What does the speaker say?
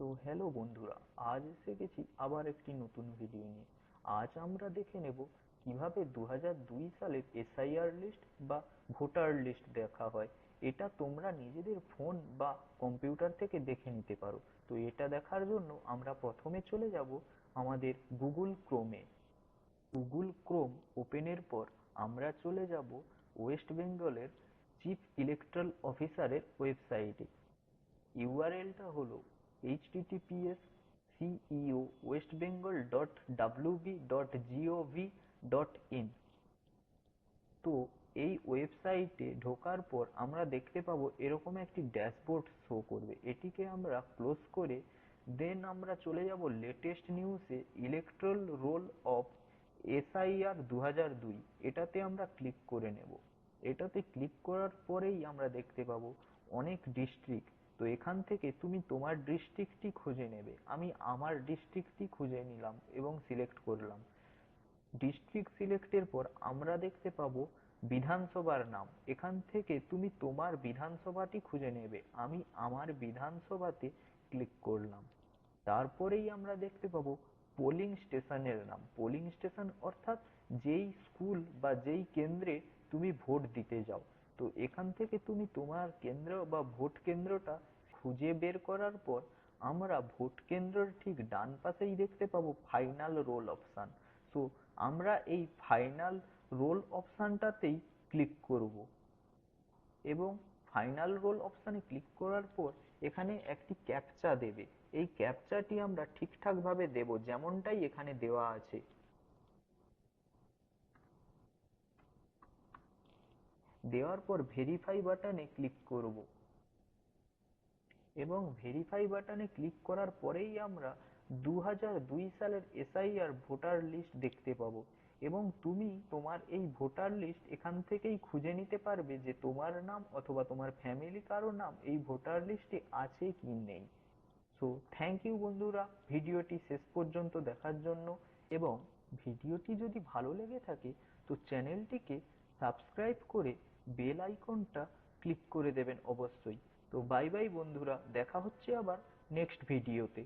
তো হ্যালো বন্ধুরা, আজ এসে গেছি আবার একটি নতুন ভিডিও নিয়ে। আজ আমরা দেখে নেব কীভাবে দু হাজার দুই সালের এসআইআর লিস্ট বা ভোটার লিস্ট দেখা হয়। এটা তোমরা নিজেদের ফোন বা কম্পিউটার থেকে দেখে নিতে পারো। তো এটা দেখার জন্য আমরা প্রথমে চলে যাব আমাদের গুগল ক্রোমে গুগল ক্রোম ওপেনের পর আমরা চলে যাব ওয়েস্ট বেঙ্গলের চিফ ইলেকট্রাল অফিসারের ওয়েবসাইটে ইউআরএলটা হলো https ceo westbengal dot wb dot gov dot in তো এই ওয়েবসাইটে ঢোকার পর আমরা দেখতে পাবো এরকম একটি ড্যাশবোর্ড শো করবে। এটিকে আমরা ক্লোজ করে দেন আমরা চলে যাব লেটেস্ট নিউজে ইলেকট্রাল রোল অফ এসআইআর দু হাজার দুই। এটাতে আমরা ক্লিক করে নেব। এটাতে ক্লিক করার পরেই আমরা দেখতে পাবো অনেক ডিস্ট্রিক্ট তো এখান থেকে তুমি তোমার ডিস্ট্রিক্টটি খুঁজে নেবে। আমি আমার ডিস্ট্রিক্টটি খুঁজে নিলাম এবং সিলেক্ট করলাম। ডিস্ট্রিক্ট সিলেক্টের পর আমরা দেখতে পাবো বিধানসভার নাম। এখান থেকে তুমি তোমার বিধানসভাটি খুঁজে নেবে। আমি আমার বিধানসভাতে ক্লিক করলাম। তারপরেই আমরা দেখতে পাবো পোলিং স্টেশনের নাম। পোলিং স্টেশন অর্থাৎ যেই স্কুল বা যেই কেন্দ্রে তুমি ভোট দিতে যাও। তো এখান থেকে তুমি তোমার কেন্দ্র বা ভোট কেন্দ্রটা খুঁজে বের করার পর আমরা ভোট কেন্দ্রের ঠিক ডান পাশেই দেখতে পাবো ফাইনাল রোল অপশন সো আমরা এই ফাইনাল রোল অপশনটাতেই ক্লিক করব। এবং ফাইনাল রোল অপশনে ক্লিক করার পর এখানে একটি ক্যাপচা দেবে। এই ক্যাপচাটি আমরা ঠিকঠাক ভাবে দেব যেমনটাই এখানে দেওয়া আছে। দেওয়ার পর ভেরিফাই বাটনে ক্লিক করব। এবং ভেরিফাই বাটনে ক্লিক করার পরেই আমরা দু হাজার দুই সালের এসআইআর ভোটার লিস্ট দেখতে পাবো। এবং তুমি তোমার এই ভোটার লিস্ট এখান থেকেই খুঁজে নিতে পারবে যে তোমার নাম অথবা তোমার ফ্যামিলি কারও নাম এই ভোটার লিস্টে আছে কি নেই। সো থ্যাংক ইউ বন্ধুরা, ভিডিওটি শেষ পর্যন্ত দেখার জন্য। এবং ভিডিওটি যদি ভালো লেগে থাকে, তো চ্যানেলটিকে সাবস্ক্রাইব করে বেল আইকনটা ক্লিক করে দেবেন অবশ্যই। তো বাই বাই বন্ধুরা দেখা হচ্ছে আবার নেক্সট ভিডিওতে